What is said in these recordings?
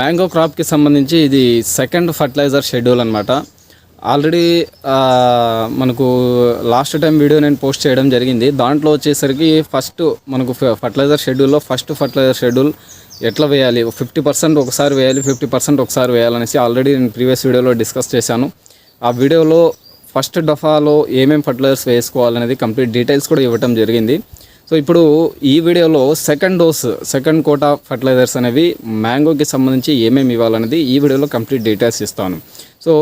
Mango క్రాప్కి సంబంధించి ఇది సెకండ్ ఫర్టిలైజర్ షెడ్యూల్ అనమాట ఆల్రెడీ మనకు లాస్ట్ టైం వీడియో నేను పోస్ట్ చేయడం జరిగింది. దాంట్లో వచ్చేసరికి ఫస్ట్ మనకు ఫర్టిలైజర్ షెడ్యూల్లో ఫస్ట్ ఫర్టిలైజర్ షెడ్యూల్ ఎట్లా వేయాలి? ఫిఫ్టీ పర్సెంట్ ఒకసారి వేయాలి ఫిఫ్టీ పర్సెంట్ ఒకసారి వేయాలనేసి ఆల్రెడీ నేను ప్రీవియస్ వీడియోలో డిస్కస్ చేశాను. ఆ వీడియోలో ఫస్ట్ డఫాలో ఏమేమి ఫర్టిలైజర్స్ వేసుకోవాలనేది కంప్లీట్ డీటెయిల్స్ కూడా ఇవ్వటం జరిగింది. సో ఇప్పుడు ఈ వీడియోలో second dose second quota fertilisers అనేవి మ్యాంగోకి సంబంధించి ఏమేమి ఇవ్వాలనేది ఈ వీడియోలో కంప్లీట్ డీటెయిల్స్ ఇస్తాను. సో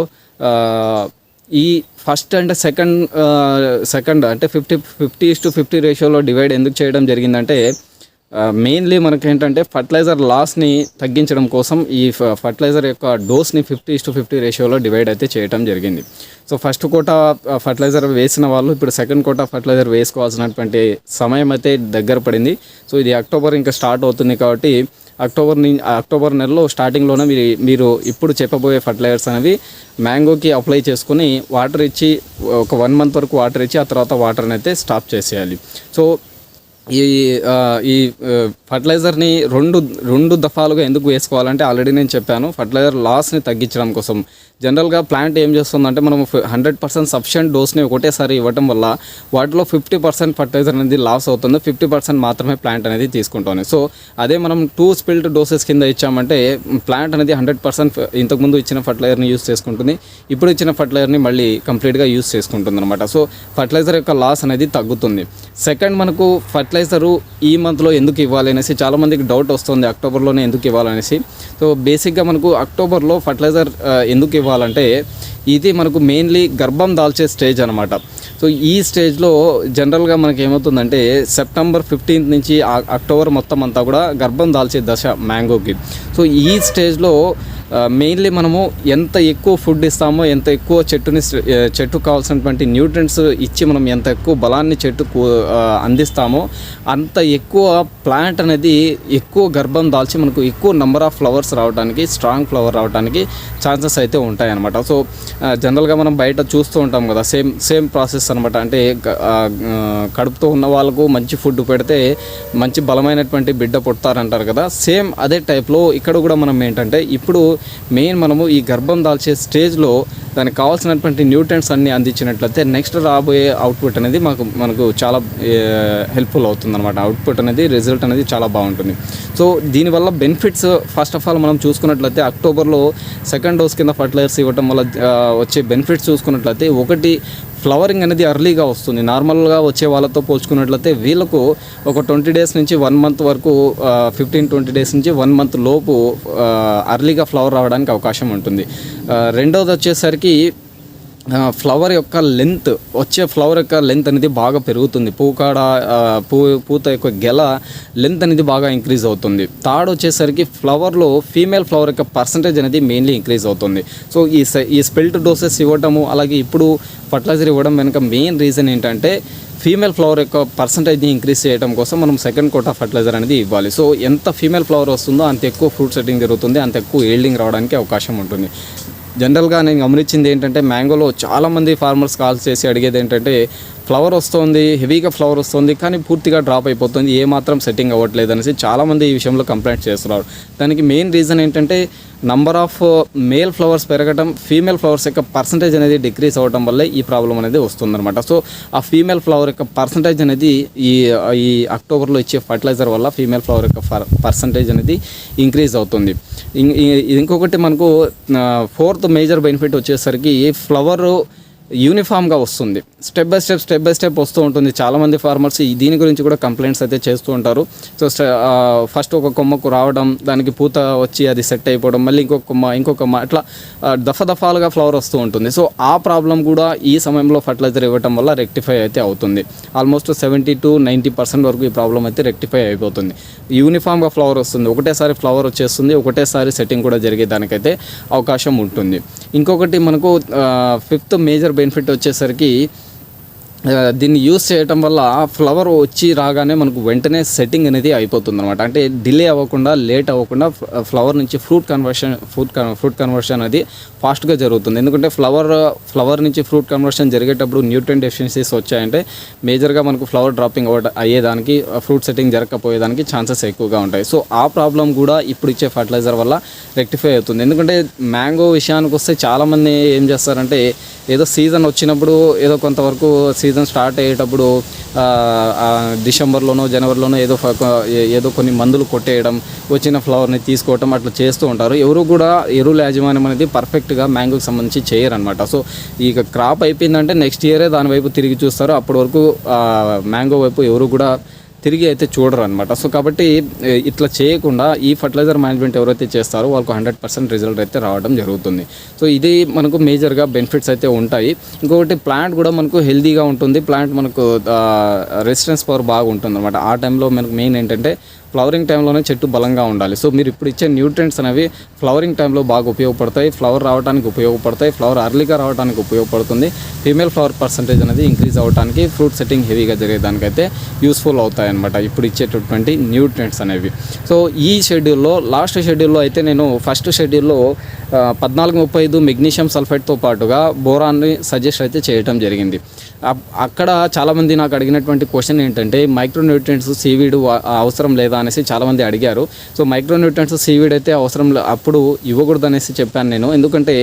ఈ ఫస్ట్ అండ్ సెకండ్ సెకండ్ అంటే ఫిఫ్టీ ఫిఫ్టీ టు ఫిఫ్టీ రేషియోలో డివైడ్ ఎందుకు చేయడం జరిగిందంటే మెయిన్లీ మనకి ఏంటంటే ఫర్టిలైజర్ లాస్ని తగ్గించడం కోసం ఈ ఫర్టిలైజర్ యొక్క డోస్ని ఫిఫ్టీ టు ఫిఫ్టీ రేషియోలో డివైడ్ అయితే చేయడం జరిగింది. సో ఫస్ట్ కోట ఫర్టిలైజర్ వేసిన వాళ్ళు ఇప్పుడు సెకండ్ కోట ఫర్టిలైజర్ వేసుకోవాల్సినటువంటి సమయం అయితే దగ్గర పడింది. సో ఇది అక్టోబర్ ఇంకా స్టార్ట్ అవుతుంది కాబట్టి అక్టోబర్ అక్టోబర్ నెలలో స్టార్టింగ్లోనే మీరు మీరు ఇప్పుడు చెప్పబోయే ఫర్టిలైజర్స్ అనేవి మ్యాంగోకి అప్లై చేసుకుని వాటర్ ఇచ్చి ఒక వన్ మంత్ వరకు వాటర్ ఇచ్చి ఆ తర్వాత వాటర్ని అయితే స్టాప్ చేసేయాలి. సో ఈ ఈ ఫర్టిలైజర్ని రెండు రెండు దఫాలుగా ఎందుకు వేసుకోవాలంటే ఆల్రెడీ నేను చెప్పాను. ఫర్టిలైజర్ లాస్ని తగ్గించడం కోసం. జనరల్గా ప్లాంట్ ఏం చేస్తుందంటే మనం హండ్రెడ్ పర్సెంట్ సఫిషియంట్ డోస్ని ఒకటేసారి ఇవ్వటం వల్ల వాటిలో ఫిఫ్టీ పర్సెంట్ ఫర్టిలైజర్ అనేది లాస్ అవుతుంది. ఫిఫ్టీ పర్సెంట్ మాత్రమే ప్లాంట్ అనేది తీసుకుంటుంది సో అదే మనం టూ స్పిల్ట్ డోసెస్ కింద ఇచ్చామంటే ప్లాంట్ అనేది హండ్రెడ్ పర్సెంట్ ఇంతకుముందు ఇచ్చిన ఫర్టిలైజర్ని యూస్ చేసుకుంటుంది. ఇప్పుడు ఇచ్చిన ఫర్టిలైజర్ని మళ్ళీ కంప్లీట్గా యూస్ చేసుకుంటుంది అనమాట సో ఫర్టిలైజర్ యొక్క లాస్ అనేది తగ్గుతుంది. సెకండ్ మనకు ఫర్టిలైజర్ ఈ మంత్లో ఎందుకు ఇవ్వాలి అనేసి చాలామందికి డౌట్ వస్తుంది అక్టోబర్లోనే ఎందుకు ఇవ్వాలనేసి. సో బేసిక్గా మనకు అక్టోబర్లో ఫర్టిలైజర్ ఎందుకు ఇవ్వాలంటే ఇది మనకు మెయిన్లీ గర్భం దాల్చే స్టేజ్ అనమాట సో ఈ స్టేజ్లో జనరల్గా మనకి ఏమవుతుందంటే సెప్టెంబర్ ఫిఫ్టీన్త్ నుంచి అక్టోబర్ మొత్తం అంతా కూడా గర్భం దాల్చే దశ మ్యాంగోకి సో ఈ స్టేజ్లో మెయిన్లీ మనము ఎంత ఎక్కువ ఫుడ్ ఇస్తామో ఎంత ఎక్కువ చెట్టుని చెట్టుకు కావాల్సినటువంటి న్యూట్రియంట్స్ ఇచ్చి మనం ఎంత ఎక్కువ బలాన్ని చెట్టుకు అందిస్తామో అంత ఎక్కువ ప్లాంట్ అనేది ఎక్కువ గర్భం దాల్చి మనకు ఎక్కువ నెంబర్ ఆఫ్ ఫ్లవర్స్ రావడానికి స్ట్రాంగ్ ఫ్లవర్ రావడానికి ఛాన్సెస్ అయితే ఉంటాయి అనమాట సో జనరల్గా మనం బయట చూస్తూ ఉంటాం కదా సేమ్ సేమ్ ప్రాసెస్ అనమాట అంటే కడుపుతో ఉన్న వాళ్ళకు మంచి ఫుడ్ పెడితే మంచి బలమైనటువంటి బిడ్డ పుడతారంటారు కదా. సేమ్ అదే టైప్లో ఇక్కడ కూడా మనం ఏంటంటే ఇప్పుడు మెయిన్ మనము ఈ గర్భం దాల్చే స్టేజ్లో దానికి కావాల్సినటువంటి న్యూట్రన్స్ అన్ని అందించినట్లయితే నెక్స్ట్ రాబోయే అవుట్పుట్ అనేది మాకు మనకు చాలా హెల్ప్ఫుల్ అవుతుంది అనమాట అవుట్పుట్ అనేది రిజల్ట్ అనేది చాలా బాగుంటుంది. సో దీనివల్ల బెనిఫిట్స్ ఫస్ట్ ఆఫ్ ఆల్ మనం చూసుకున్నట్లయితే అక్టోబర్లో సెకండ్ డోస్ కింద ఫర్టిలైజర్స్ ఇవ్వటం వల్ల వచ్చే బెనిఫిట్స్ చూసుకున్నట్లయితే ఒకటి ఫ్లవరింగ్ అనేది అర్లీగా వస్తుంది. నార్మల్గా వచ్చే వాళ్ళతో పోల్చుకున్నట్లయితే వీళ్ళకు ఒక ట్వంటీ డేస్ నుంచి వన్ మంత్ వరకు ఫిఫ్టీన్ ట్వంటీ డేస్ నుంచి వన్ మంత్ లోపు అర్లీగా ఫ్లవర్ రావడానికి అవకాశం ఉంటుంది. రెండోది వచ్చేసరికి ఫ్లవర్ యొక్క లెంత్ వచ్చే ఫ్లవర్ యొక్క లెంత్ అనేది బాగా పెరుగుతుంది. పూకాడ పూ పూత యొక్క గెల లెంత్ అనేది బాగా ఇంక్రీజ్ అవుతుంది. థర్డ్ వచ్చేసరికి ఫ్లవర్లో ఫీమేల్ ఫ్లవర్ యొక్క పర్సంటేజ్ అనేది మెయిన్లీ ఇంక్రీజ్ అవుతుంది. సో ఈ ఈ స్పెల్ట్ డోసెస్ ఇవ్వటము అలాగే ఇప్పుడు ఫర్టిలైజర్ ఇవ్వడం వెనుక మెయిన్ రీజన్ ఏంటంటే ఫీమేల్ ఫ్లవర్ యొక్క పర్సంటేజ్ని ఇంక్రీజ్ చేయడం కోసం మనం సెకండ్ కోటా ఫర్టిలైజర్ అనేది ఇవ్వాలి. సో ఎంత ఫీమేల్ ఫ్లవర్ వస్తుందో అంత ఎక్కువ ఫ్రూట్ సెట్టింగ్ జరుగుతుంది అంత ఎక్కువ ఈల్డింగ్ రావడానికి అవకాశం ఉంటుంది. జనరల్గా నేను గమనించింది ఏంటంటే మ్యాంగోలో చాలామంది ఫార్మర్స్ కాల్స్ చేసి అడిగేది ఏంటంటే ఫ్లవర్ వస్తుంది హెవీగా ఫ్లవర్ వస్తుంది కానీ పూర్తిగా డ్రాప్ అయిపోతుంది ఏ మాత్రం సెట్టింగ్ అవ్వట్లేదు అనేసి చాలామంది ఈ విషయంలో కంప్లైంట్ చేస్తున్నారు. దానికి మెయిన్ రీజన్ ఏంటంటే నంబర్ ఆఫ్ మేల్ ఫ్లవర్స్ పెరగడం ఫీమేల్ ఫ్లవర్స్ యొక్క పర్సంటేజ్ అనేది డిక్రీస్ అవ్వడం వల్ల ఈ ప్రాబ్లం అనేది వస్తుందన్నమాట. సో ఆ ఫీమేల్ ఫ్లవర్ యొక్క పర్సంటేజ్ అనేది ఈ ఈ అక్టోబర్లో ఇచ్చే ఫర్టిలైజర్ వల్ల ఫీమేల్ ఫ్లవర్ యొక్క పర్సంటేజ్ అనేది ఇంక్రీజ్ అవుతుంది. ఇం- ఇంకొకటి మనకు ఫోర్త్ మేజర్ బెనిఫిట్ వచ్చేసరికి ఫ్లవర్ యూనిఫామ్గా వస్తుంది. Step by step step by step వస్తూ ఉంటుంది. చాలామంది ఫార్మర్స్ ఈ దీని గురించి కూడా కంప్లైంట్స్ అయితే చేస్తూ ఉంటారు. సో ఫస్ట్ ఒక కొమ్మకు రావడం దానికి పూత వచ్చి అది సెట్ అయిపోవడం మళ్ళీ ఇంకొక కొమ్మ ఇంకొక కొమ్మ అట్లా దఫ దఫాలుగా ఫ్లవర్ వస్తూ ఉంటుంది. సో ఆ ప్రాబ్లం కూడా ఈ సమయంలో ఫర్టిలైజర్ ఇవ్వటం వల్ల రెక్టిఫై అయితే అవుతుంది. Almost seventy to ninety percent వరకు ఈ ప్రాబ్లం అయితే రెక్టిఫై అయిపోతుంది. యూనిఫామ్గా ఫ్లవర్ వస్తుంది. ఒకటేసారి ఫ్లవర్ వచ్చేస్తుంది. ఒకటేసారి సెట్టింగ్ కూడా జరిగే దానికైతే అవకాశం ఉంటుంది. ఇంకొకటి మనకు ఫిఫ్త్ మేజర్ బెనిఫిట్ వచ్చేసరికి దీన్ని యూస్ చేయటం వల్ల ఫ్లవర్ వచ్చి రాగానే మనకు వెంటనే సెట్టింగ్ అనేది అయిపోతుంది అనమాట అంటే డిలే అవ్వకుండా లేట్ అవ్వకుండా ఫ్లవర్ నుంచి fruit conversion fruit fruit conversion అనేది ఫాస్ట్గా జరుగుతుంది. ఎందుకంటే ఫ్లవర్ ఫ్లవర్ నుంచి ఫ్రూట్ కన్వర్షన్ జరిగేటప్పుడు న్యూట్రియన్ డెఫిషియన్సీస్ వచ్చాయంటే మేజర్గా మనకు ఫ్లవర్ డ్రాపింగ్ అవ్వ అయ్యేదానికి ఫ్రూట్ సెట్టింగ్ జరగకపోయేదానికి ఛాన్సెస్ ఎక్కువగా ఉంటాయి. సో ఆ ప్రాబ్లం కూడా ఇప్పుడు ఇచ్చే ఫర్టిలైజర్ వల్ల రెక్టిఫై అవుతుంది. ఎందుకంటే మ్యాంగో విషయానికి వస్తే చాలామంది ఏం చేస్తారంటే ఏదో సీజన్ వచ్చినప్పుడు ఏదో కొంతవరకు సీజన్ స్టార్ట్ అయ్యేటప్పుడు డిసెంబర్లోనో జనవరిలోనో ఏదో ఏదో కొన్ని మందులు కొట్టేయడం వచ్చిన ఫ్లవర్ని తీసుకోవటం అట్లా చేస్తూ ఉంటారు. ఎవరు కూడా ఎరువుల యాజమాన్యం అనేది పర్ఫెక్ట్గా మ్యాంగోకి సంబంధించి చేయరనమాట సో ఇక క్రాప్ అయిపోయిందంటే నెక్స్ట్ ఇయరే దాని వైపు తిరిగి చూస్తారు. అప్పటి వరకు మ్యాంగో వైపు ఎవరు కూడా తిరిగి అయితే చూడరు అనమాట సో కాబట్టి ఇట్లా చేయకుండా ఈ ఫర్టిలైజర్ మేనేజ్మెంట్ ఎవరైతే చేస్తారో వాళ్ళకు హండ్రెడ్ పర్సెంట్ రిజల్ట్ అయితే రావడం జరుగుతుంది. సో ఇది మనకు మేజర్గా బెనిఫిట్స్ అయితే ఉంటాయి. ఇంకొకటి ప్లాంట్ కూడా మనకు హెల్దీగా ఉంటుంది. ప్లాంట్ మనకు రెసిస్టెన్స్ పవర్ బాగా ఉంటుంది అనమాట ఆ టైంలో మనకు మెయిన్ ఏంటంటే ఫ్లవరింగ్ టైంలోనే చెట్టు బలంగా ఉండాలి. సో మీరు ఇప్పుడు ఇచ్చే న్యూట్రియంట్స్ అనేవి ఫ్లవరింగ్ టైంలో బాగా ఉపయోగపడతాయి. ఫ్లవర్ రావడానికి ఉపయోగపడతాయి. ఫ్లవర్ అర్లీగా రావడానికి ఉపయోగపడుతుంది. ఫీమేల్ ఫ్లవర్ పర్సంటేజ్ అనేది ఇంక్రీజ్ అవ్వడానికి ఫ్రూట్ సెట్టింగ్ హెవీగా జరిగేదానికైతే యూస్ఫుల్ అవుతాయి అనమాట ఇప్పుడు ఇచ్చేటటువంటి న్యూట్రియంట్స్ అనేవి. సో ఈ షెడ్యూల్లో లాస్ట్ షెడ్యూల్లో అయితే నేను ఫస్ట్ షెడ్యూల్లో పద్నాలుగు ముప్పై ఐదు మెగ్నీషియం సల్ఫేట్తో పాటుగా బోరాన్ని సజెస్ట్ అయితే చేయటం జరిగింది. అప్- అక్కడ చాలామంది నాకు అడిగినటువంటి క్వశ్చన్ ఏంటంటే మైక్రోన్యూట్రియంట్స్ సీవీడ్ అవసరం లేదా అనేసి చాలామంది అడిగారు. సో మైక్రోన్యూట్రన్స్ సీవీడ్ అయితే అవసరం అప్పుడు ఇవ్వకూడదు అనేసి చెప్పాను నేను. ఎందుకంటే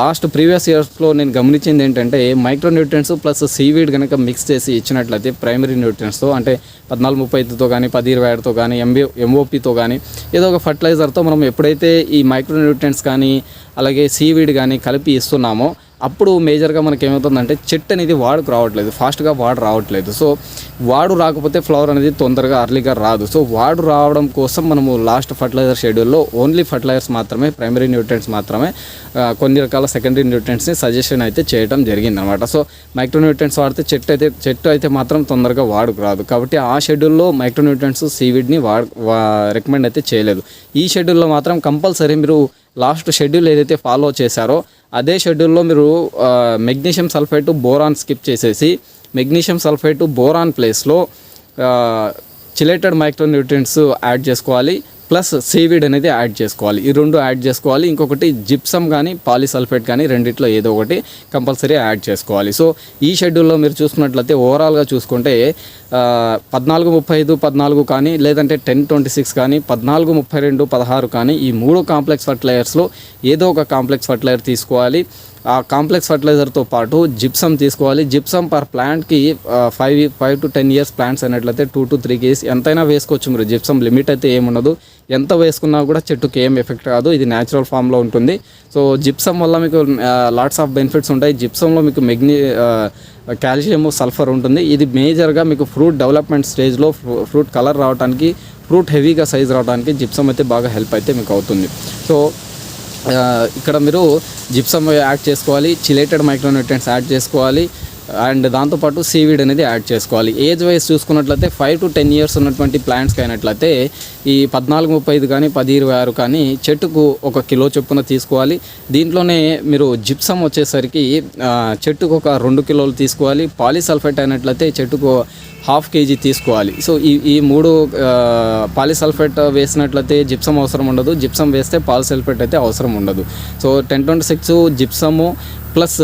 లాస్ట్ ప్రీవియస్ ఇయర్స్లో నేను గమనించింది ఏంటంటే మైక్రోన్యూట్రన్స్ ప్లస్ సీవీడ్ కనుక మిక్స్ చేసి ఇచ్చినట్లయితే ప్రైమరీ న్యూట్రన్స్తో అంటే పద్నాలుగు ముప్పై ఐదుతో కానీ పది ఇరవై ఆరుతో కానీ ఎంబీ ఎంఓపితో కానీ ఏదో ఒక ఫర్టిలైజర్తో మనం ఎప్పుడైతే ఈ మైక్రోన్యూట్రన్స్ కానీ అలాగే సీవీడ్ కానీ కలిపి ఇస్తున్నామో అప్పుడు మేజర్గా మనకి ఏమవుతుందంటే చెట్టు అనేది వాడుకు రావట్లేదు ఫాస్ట్గా వాడు రావట్లేదు. సో వాడు రాకపోతే ఫ్లవర్ అనేది తొందరగా అర్లీగా రాదు. సో వాడు రావడం కోసం మనము లాస్ట్ ఫర్టిలైజర్ షెడ్యూల్లో ఓన్లీ ఫర్టిలైజర్స్ మాత్రమే ప్రైమరీ న్యూట్రియంట్స్ మాత్రమే కొన్ని రకాల సెకండరీ న్యూట్రియంట్స్ని సజెషన్ అయితే చేయడం జరిగింది అనమాట సో మైక్రో న్యూట్రియంట్స్ వాడితే చెట్టు అయితే చెట్టు అయితే మాత్రం తొందరగా వాడుకు రాదు. కాబట్టి ఆ షెడ్యూల్లో మైక్రో న్యూట్రియంట్స్ సీవిడ్ని వాడు రికమెండ్ అయితే చేయలేదు. ఈ షెడ్యూల్లో మాత్రం కంపల్సరీ మీరు లాస్ట్ షెడ్యూల్ ఏదైతే ఫాలో చేశారో అదే షెడ్యూల్లో మీరు మెగ్నీషియం సల్ఫేట్ బోరాన్ స్కిప్ చేసేసి మెగ్నీషియం సల్ఫేట్ బోరాన్ ప్లేస్లో చిలేటెడ్ మైక్రో న్యూట్రియంట్స్ యాడ్ చేసుకోవాలి. ప్లస్ సీవీడ్ అనేది యాడ్ చేసుకోవాలి. ఈ రెండు యాడ్ చేసుకోవాలి. ఇంకొకటి జిప్సమ్ కానీ పాలిసల్ఫేట్ కానీ రెండిట్లో ఏదో ఒకటి కంపల్సరీ యాడ్ చేసుకోవాలి. సో ఈ షెడ్యూల్లో మీరు చూసుకున్నట్లయితే ఓవరాల్గా చూసుకుంటే పద్నాలుగు ముప్పై ఐదు పద్నాలుగు కానీ లేదంటే టెన్ ట్వంటీ సిక్స్ కానీ పద్నాలుగు ముప్పై రెండు పదహారు కానీ ఈ మూడు కాంప్లెక్స్ ఫర్టిలైజర్స్లో ఏదో ఒక కాంప్లెక్స్ ఫర్టిలైజర్ తీసుకోవాలి. ఆ కాంప్లెక్స్ ఫర్టిలైజర్తో పాటు జిప్సమ్ తీసుకోవాలి. జిప్సమ్ పర్ ప్లాంట్కి five five to ten years plants అనేట్లయితే two to three kgs ఎంతైనా వేసుకోవచ్చు మీరు జిప్సమ్. లిమిట్ అయితే ఏముండదు. ఎంత వేసుకున్నా కూడా చెట్టుకి ఏం ఎఫెక్ట్ కాదు ఇది న్యాచురల్ ఫామ్లో ఉంటుంది. సో జిప్సమ్ వల్ల మీకు లాట్స్ ఆఫ్ బెనిఫిట్స్ ఉంటాయి. జిప్సంలో మీకు మెగ్ని కాల్షియం సల్ఫర్ ఉంటుంది. ఇది మేజర్గా మీకు ఫ్రూట్ డెవలప్మెంట్ స్టేజ్లో ఫ్రూట్ కలర్ రావడానికి ఫ్రూట్ హెవీగా సైజ్ రావడానికి జిప్సమ్ అయితే బాగా హెల్ప్ అయితే మీకు అవుతుంది. సో ఇక్కడ మీరు జిప్సమ్ యాడ్ చేసుకోవాలి చిలేటెడ్ మైక్రోన్యూట్రియన్స్ యాడ్ చేసుకోవాలి అండ్ దాంతోపాటు సీవీడ్ అనేది యాడ్ చేసుకోవాలి. ఏజ్ వైజ్ చూసుకున్నట్లయితే ఫైవ్ టు టెన్ ఇయర్స్ ఉన్నటువంటి ప్లాంట్స్కి అయినట్లయితే ఈ పద్నాలుగు ముప్పై ఐదు కానీ పది ఇరవై ఆరు కానీ చెట్టుకు ఒక కిలో చొప్పున తీసుకోవాలి. దీంట్లోనే మీరు జిప్సమ్ వచ్చేసరికి చెట్టుకు ఒక రెండు కిలోలు తీసుకోవాలి. పాలిసల్ఫేట్ అయినట్లయితే చెట్టుకు హాఫ్ కేజీ తీసుకోవాలి. సో ఈ ఈ మూడు పాలిసల్ఫేట్ వేసినట్లయితే జిప్సం అవసరం ఉండదు. జిప్సమ్ వేస్తే పాలిసల్ఫేట్ అయితే అవసరం ఉండదు. So ten twenty six gypsum plus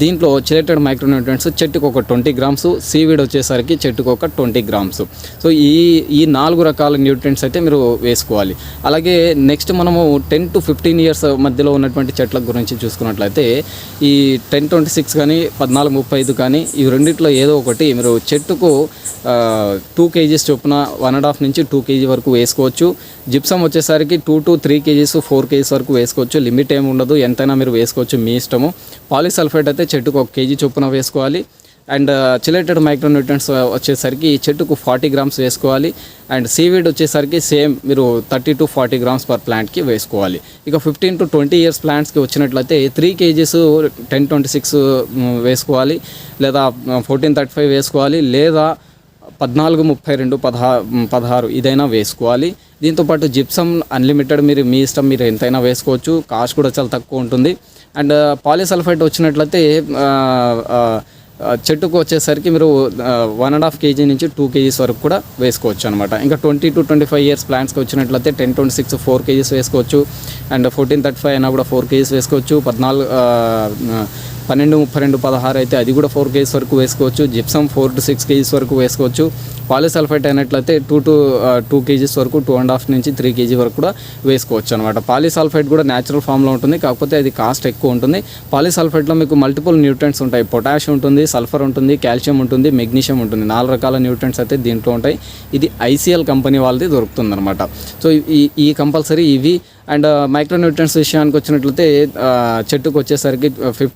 దీంట్లో చిలేటెడ్ మైక్రోన్యూట్రియంట్స్ చెట్టుకు ఒక ట్వంటీ గ్రామ్స్ సీవీడ్ వచ్చేసరికి చెట్టుకు ఒక ట్వంటీ గ్రామ్స్. సో ఈ ఈ నాలుగు రకాల న్యూట్రియంట్స్ అయితే మీరు వేసుకోవాలి. అలాగే నెక్స్ట్ మనము టెన్ టు ఫిఫ్టీన్ ఇయర్స్ మధ్యలో ఉన్నటువంటి చెట్ల గురించి చూసుకున్నట్లయితే ఈ టెన్ ట్వంటీ సిక్స్ కానీ పద్నాలుగు ముప్పై ఐదు కానీ ఈ రెండిట్లో ఏదో ఒకటి మీరు చెట్టుకు టూ కేజీస్ చొప్పున వన్ అండ్ హాఫ్ నుంచి టూ కేజీ వరకు వేసుకోవచ్చు. జిప్సం వచ్చేసరికి two to three KGs four KGs వరకు వేసుకోవచ్చు. లిమిట్ ఏమి ఉండదు. ఎంతైనా మీరు వేసుకోవచ్చు మీ ఇష్టము. పాలిసల్ఫేట్ అయితే చెట్టుకు ఒక కేజీ చొప్పున వేసుకోవాలి. And uh, chelated micronutrients uh, వచ్చేసరికి చెట్టుకు ఫార్టీ గ్రామ్స్ వేసుకోవాలి. అండ్ సీవీడ్ వచ్చేసరికి సేమ్ మీరు thirty to forty grams per ప్లాంట్కి వేసుకోవాలి. ఇక ఫిఫ్టీన్ టు ట్వంటీ ఇయర్స్ ప్లాంట్స్కి వచ్చినట్లయితే three KGs ten twenty six వేసుకోవాలి. లేదా ఫోర్టీన్ థర్టీ ఫైవ్ వేసుకోవాలి. లేదా పద్నాలుగు ముప్పై రెండు పదహా పదహారు ఇదైనా వేసుకోవాలి. దీంతోపాటు జిప్సమ్ అన్లిమిటెడ్ మీరు మీ ఇష్టం మీరు ఎంతైనా వేసుకోవచ్చు. కాస్ట్ కూడా చాలా తక్కువ ఉంటుంది. అండ్ పాలిసల్ఫైట్ వచ్చినట్లయితే చెట్టుకు వచ్చేసరికి మీరు వన్ అండ్ హాఫ్ కేజీ నుంచి టూ కేజీస్ వరకు కూడా వేసుకోవచ్చు అనమాట ఇంకా twenty to twenty five years ప్లాంట్స్కి వచ్చినట్లయితే ten twenty six four KGs వేసుకోవచ్చు. అండ్ ఫోర్టీన్ థర్టీ ఫైవ్ అయినా కూడా ఫోర్ కేజీస్ వేసుకోవచ్చు. పద్నాలుగు పన్నెండు ముప్పై రెండు పదహారు అయితే అది కూడా ఫోర్ కేజీస్ వరకు వేసుకోవచ్చు. Gypsum four to six KGs వరకు వేసుకోవచ్చు. పాలిసల్ఫైట్ అయినట్లయితే టూ టు టూ కేజీస్ వరకు టూ అండ్ హాఫ్ నుంచి త్రీ కేజీ వరకు కూడా వేసుకోవచ్చు అనమాట పాలిసల్ఫైట్ కూడా న్యాచురల్ ఫామ్లో ఉంటుంది కాకపోతే అది కాస్ట్ ఎక్కువ ఉంటుంది. పాలిసల్ఫైట్లో మీకు మల్టిపుల్ న్యూట్రెంట్స్ ఉంటాయి. పొటాష్ ఉంటుంది సల్ఫర్ ఉంటుంది కాల్షియం ఉంటుంది మెగ్నీషియం ఉంటుంది. నాలుగు రకాల న్యూట్రెంట్స్ అయితే దీంట్లో ఉంటాయి. ఇది ఐసీఎల్ కంపెనీ వాళ్ళది దొరుకుతుంది అనమాట సో ఈ ఈ కంపల్సరీ ఇవి అండ్ మైక్రోన్యూట్రియన్స్ విషయానికి వచ్చినట్లయితే చెట్టుకు వచ్చేసరికి ఫిఫ్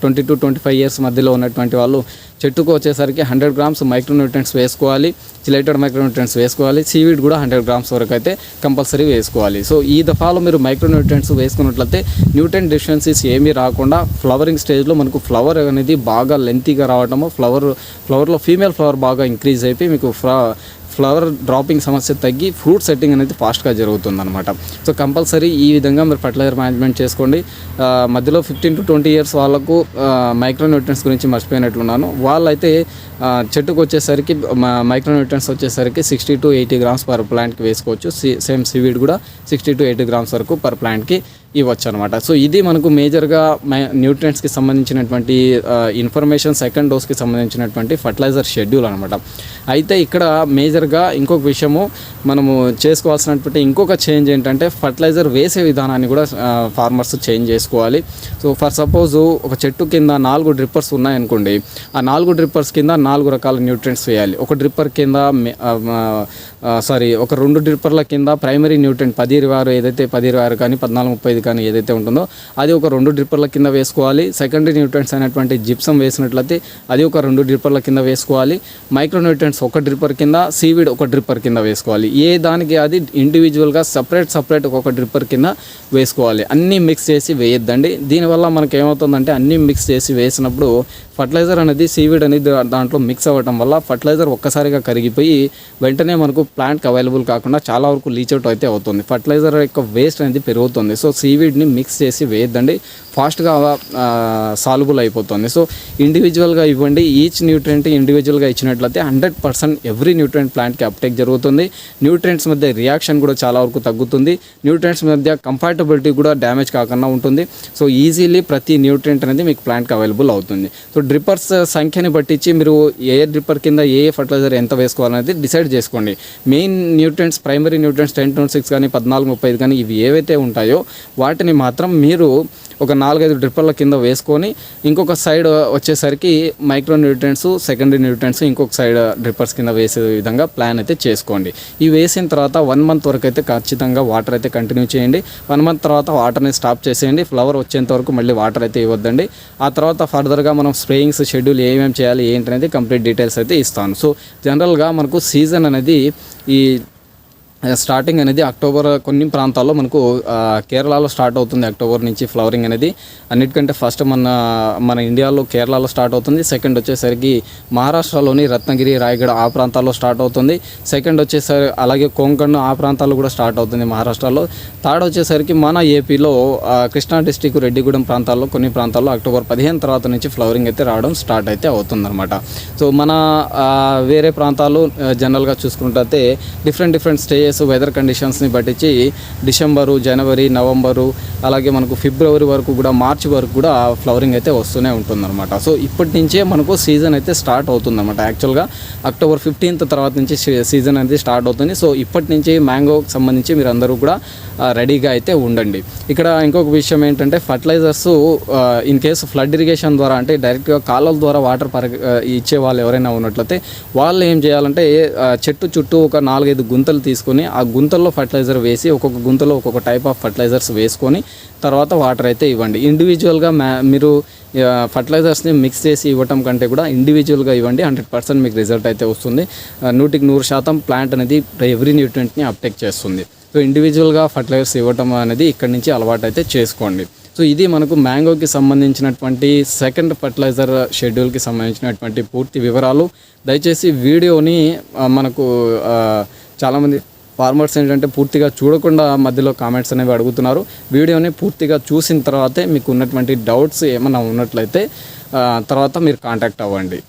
twenty to twenty five years మధ్యలో ఉన్నటువంటి వాళ్ళు చెట్టుకు వచ్చేసరికి హండ్రెడ్ గ్రామ్స్ మైక్రోన్యూట్రియన్స్ వేసుకోవాలి చిలేటెడ్ మైక్రోన్యూట్రియన్స్ వేసుకోవాలి సీవీడ్ కూడా హండ్రెడ్ గ్రామ్స్ వరకు అయితే కంపల్సరీ వేసుకోవాలి. సో ఈ దఫాలో మీరు మైక్రోన్యూట్రియన్స్ వేసుకున్నట్లయితే న్యూట్రన్ డెఫిషియన్సీస్ ఏమీ రాకుండా ఫ్లవరింగ్ స్టేజ్లో మనకు ఫ్లవర్ అనేది బాగా లెంతీగా రావడము ఫ్లవర్ ఫ్లవర్లో ఫీమేల్ ఫ్లవర్ బాగా ఇంక్రీజ్ అయిపోయి మీకు ఫ్లా ఫ్లవర్ డ్రాపింగ్ సమస్య తగ్గి ఫ్రూట్ సెట్టింగ్ అనేది ఫాస్ట్గా జరుగుతుంది అనమాట సో కంపల్సరీ ఈ విధంగా మీరు ఫర్టిలైజర్ మేనేజ్మెంట్ చేసుకోండి. మధ్యలో ఫిఫ్టీన్ టు ట్వంటీ ఇయర్స్ వాళ్ళకు మైక్రోన్యూట్రియన్స్ గురించి మర్చిపోయినట్లున్నాను. వాళ్ళైతే చెట్టుకు వచ్చేసరికి మైక్రోన్యూట్రియన్స్ వచ్చేసరికి sixty to eighty grams per ప్లాంట్కి వేసుకోవచ్చు. సేమ్ సివీడ్ కూడా సిక్స్టీ టు ఎయిటీ గ్రామ్స్ వరకు పర్ ప్లాంట్కి ఇవ్వచ్చు అనమాట సో ఇది మనకు మేజర్గా న్యూట్రియంట్స్కి సంబంధించినటువంటి ఇన్ఫర్మేషన్ సెకండ్ డోస్కి సంబంధించినటువంటి ఫర్టిలైజర్ షెడ్యూల్ అనమాట అయితే ఇక్కడ మేజర్ మేజర్గా ఇంకొక విషయము మనము చేసుకోవాల్సినటువంటి ఇంకొక చేంజ్ ఏంటంటే ఫర్టిలైజర్ వేసే విధానాన్ని కూడా ఫార్మర్స్ చేంజ్ చేసుకోవాలి. సో ఫర్ సపోజ్ ఒక చెట్టు కింద నాలుగు డ్రిప్పర్స్ ఉన్నాయనుకోండి ఆ నాలుగు డ్రిప్పర్స్ కింద నాలుగు రకాల న్యూట్రియంట్స్ వేయాలి. ఒక డ్రిప్పర్ కింద సారీ ఒక రెండు డ్రిప్పర్ల కింద ప్రైమరీ న్యూట్రెంట్ పది ఇరవై ఆరు ఏదైతే పది ఇరవై ఆరు కానీ పద్నాలుగు ముప్పై ఐదు కానీ ఏదైతే ఉంటుందో అది ఒక రెండు డ్రిప్పర్ల కింద వేసుకోవాలి. సెకండరీ న్యూట్రెంట్స్ అయినటువంటి జిప్సం వేసినట్లయితే అది ఒక రెండు డ్రిప్పర్ల కింద వేసుకోవాలి. మైక్రో న్యూట్రెంట్స్ ఒక డ్రిప్పర్ కింద సీవిడ్ ఒక డ్రిప్పర్ కింద వేసుకోవాలి. ఏ దానికి అది ఇండివిజువల్గా సపరేట్ సపరేట్ ఒక డ్రిప్పర్ కింద వేసుకోవాలి. అన్నీ మిక్స్ చేసి వేయొద్దండి. దీనివల్ల మనకి ఏమవుతుందంటే అన్నీ మిక్స్ చేసి వేసినప్పుడు ఫర్టిలైజర్ అనేది సీవిడ్ అనేది దాంట్లో మిక్స్ అవ్వడం వల్ల ఫర్టిలైజర్ ఒక్కసారిగా కరిగిపోయి వెంటనే మనకు ప్లాంట్కి అవైలబుల్ కాకుండా చాలా వరకు లీచ్ అవుట్ అయితే అవుతుంది. ఫర్టిలైజర్ యొక్క వేస్ట్ అనేది పెరుగుతుంది. సో సీవీడ్ని మిక్స్ చేసి వేయద్దండి. ఫాస్ట్గా సాల్బుల్ అయిపోతుంది. సో ఇండివిజువల్గా ఇవ్వండి. ఈచ్ న్యూట్రియంట్ ఇండివిజువల్గా ఇచ్చినట్లయితే హండ్రెడ్ పర్సెంట్ ఎవ్రీ న్యూట్రియంట్ ప్లాంట్కి అప్టేక్ జరుగుతుంది. న్యూట్రియంట్స్ మధ్య రియాక్షన్ కూడా చాలా వరకు తగ్గుతుంది. న్యూట్రియంట్స్ మధ్య కంఫర్టబిలిటీ కూడా డ్యామేజ్ కాకుండా ఉంటుంది. సో ఈజీలీ ప్రతి న్యూట్రియంట్ అనేది మీకు ప్లాంట్కి అవైలబుల్ అవుతుంది. సో డ్రిప్పర్స్ సంఖ్యని బట్టించి మీరు ఏ డ్రిప్పర్ కింద ఏ ఫర్టిలైజర్ ఎంత వేసుకోవాలనేది డిసైడ్ చేసుకోండి. Main nutrients primary nutrients ten twenty six కానీ పద్నాలుగు ముప్పై ఐదు కానీ ఇవి ఏవైతే ఉంటాయో వాటిని మాత్రం మీరు ఒక నాలుగైదు డ్రిప్పర్ల కింద వేసుకొని ఇంకొక సైడ్ వచ్చేసరికి మైక్రో న్యూట్రియంట్స్ సెకండరీ న్యూట్రియంట్స్ ఇంకొక సైడ్ డ్రిప్పర్స్ కింద వేసే విధంగా ప్లాన్ అయితే చేసుకోండి. ఇవి వేసిన తర్వాత వన్ మంత్ వరకు అయితే ఖచ్చితంగా వాటర్ అయితే కంటిన్యూ చేయండి. వన్ మంత్ తర్వాత వాటర్ని స్టాప్ చేసేయండి. ఫ్లవర్ వచ్చేంత వరకు మళ్ళీ వాటర్ అయితే ఇవ్వద్దండి. ఆ తర్వాత ఫర్దర్గా మనం స్ప్రేయింగ్స్ షెడ్యూల్ ఏమేమి చేయాలి ఏంటి అనేది కంప్లీట్ డీటెయిల్స్ అయితే ఇస్తాను. సో జనరల్గా మనకు సీజన్ అనేది ఈ స్టార్టింగ్ అనేది అక్టోబర్ కొన్ని ప్రాంతాల్లో మనకు కేరళలో స్టార్ట్ అవుతుంది అక్టోబర్ నుంచి ఫ్లవరింగ్ అనేది. అన్నిటికంటే ఫస్ట్ మన మన ఇండియాలో కేరళలో స్టార్ట్ అవుతుంది. సెకండ్ వచ్చేసరికి మహారాష్ట్రలోని రత్నగిరి రాయగడ ఆ ప్రాంతాల్లో స్టార్ట్ అవుతుంది. సెకండ్ వచ్చేసరికి అలాగే కొంకణ్ ఆ ప్రాంతాల్లో కూడా స్టార్ట్ అవుతుంది మహారాష్ట్రలో. థర్డ్ వచ్చేసరికి మన ఏపీలో కృష్ణా డిస్టిక్ రెడ్డిగూడెం ప్రాంతాల్లో కొన్ని ప్రాంతాల్లో అక్టోబర్ పదిహేను తర్వాత నుంచి ఫ్లవరింగ్ అయితే రావడం స్టార్ట్ అయితే అవుతుందన్నమాట. సో మన వేరే ప్రాంతాలు జనరల్గా చూసుకుంటే డిఫరెంట్ డిఫరెంట్ స్టేజెస్ వెదర్ కండిషన్స్ని బట్టించి డిసెంబరు జనవరి నవంబరు అలాగే మనకు ఫిబ్రవరి వరకు కూడా మార్చి వరకు కూడా ఫ్లవరింగ్ అయితే వస్తూనే ఉంటుందన్నమాట. సో ఇప్పటి నుంచే మనకు సీజన్ అయితే స్టార్ట్ అవుతుందన్నమాట. యాక్చువల్గా అక్టోబర్ ఫిఫ్టీన్త్ తర్వాత నుంచి సీజన్ అనేది స్టార్ట్ అవుతుంది. సో ఇప్పటి నుంచి మ్యాంగోకి సంబంధించి మీరు అందరూ కూడా రెడీగా అయితే ఉండండి. ఇక్కడ ఇంకొక విషయం ఏంటంటే fertilisers in case flood irrigation ద్వారా అంటే డైరెక్ట్గా కాలువల ద్వారా వాటర్ పర ఇచ్చే వాళ్ళు ఎవరైనా ఉన్నట్లయితే వాళ్ళు ఏం చేయాలంటే చెట్టు చుట్టూ ఒక నాలుగైదు గుంతలు తీసుకొని ఆ గుంతల్లో ఫర్టిలైజర్ వేసి ఒక్కొక్క గుంతలో ఒక్కొక్క టైప్ ఆఫ్ ఫర్టిలైజర్స్ వేసుకొని తర్వాత వాటర్ అయితే ఇవ్వండి. ఇండివిజువల్గా మ్యా మీరు ఫర్టిలైజర్స్ని మిక్స్ చేసి ఇవ్వటం కంటే కూడా ఇండివిజువల్గా ఇవ్వండి. హండ్రెడ్ పర్సెంట్ మీకు రిజల్ట్ అయితే వస్తుంది. నూటికి నూరు శాతం ప్లాంట్ అనేది ఎవ్రీ న్యూట్రియంట్ని అప్టేక్ చేస్తుంది. సో ఇండివిజువల్గా ఫర్టిలైజర్స్ ఇవ్వటం అనేది ఇక్కడి నుంచి అలవాటు అయితే చేసుకోండి. సో ఇది మనకు మ్యాంగోకి సంబంధించినటువంటి సెకండ్ ఫర్టిలైజర్ షెడ్యూల్కి సంబంధించినటువంటి పూర్తి వివరాలు. దయచేసి వీడియోని మనకు చాలామంది ఫార్మర్స్ ఏంటంటే పూర్తిగా చూడకుండా మధ్యలో కామెంట్స్ అనేవి అడుగుతున్నారు. వీడియోని పూర్తిగా చూసిన తర్వాతే మీకు ఉన్నటువంటి డౌట్స్ ఏమైనా ఉన్నట్లయితే తర్వాత మీరు కాంటాక్ట్ అవ్వండి.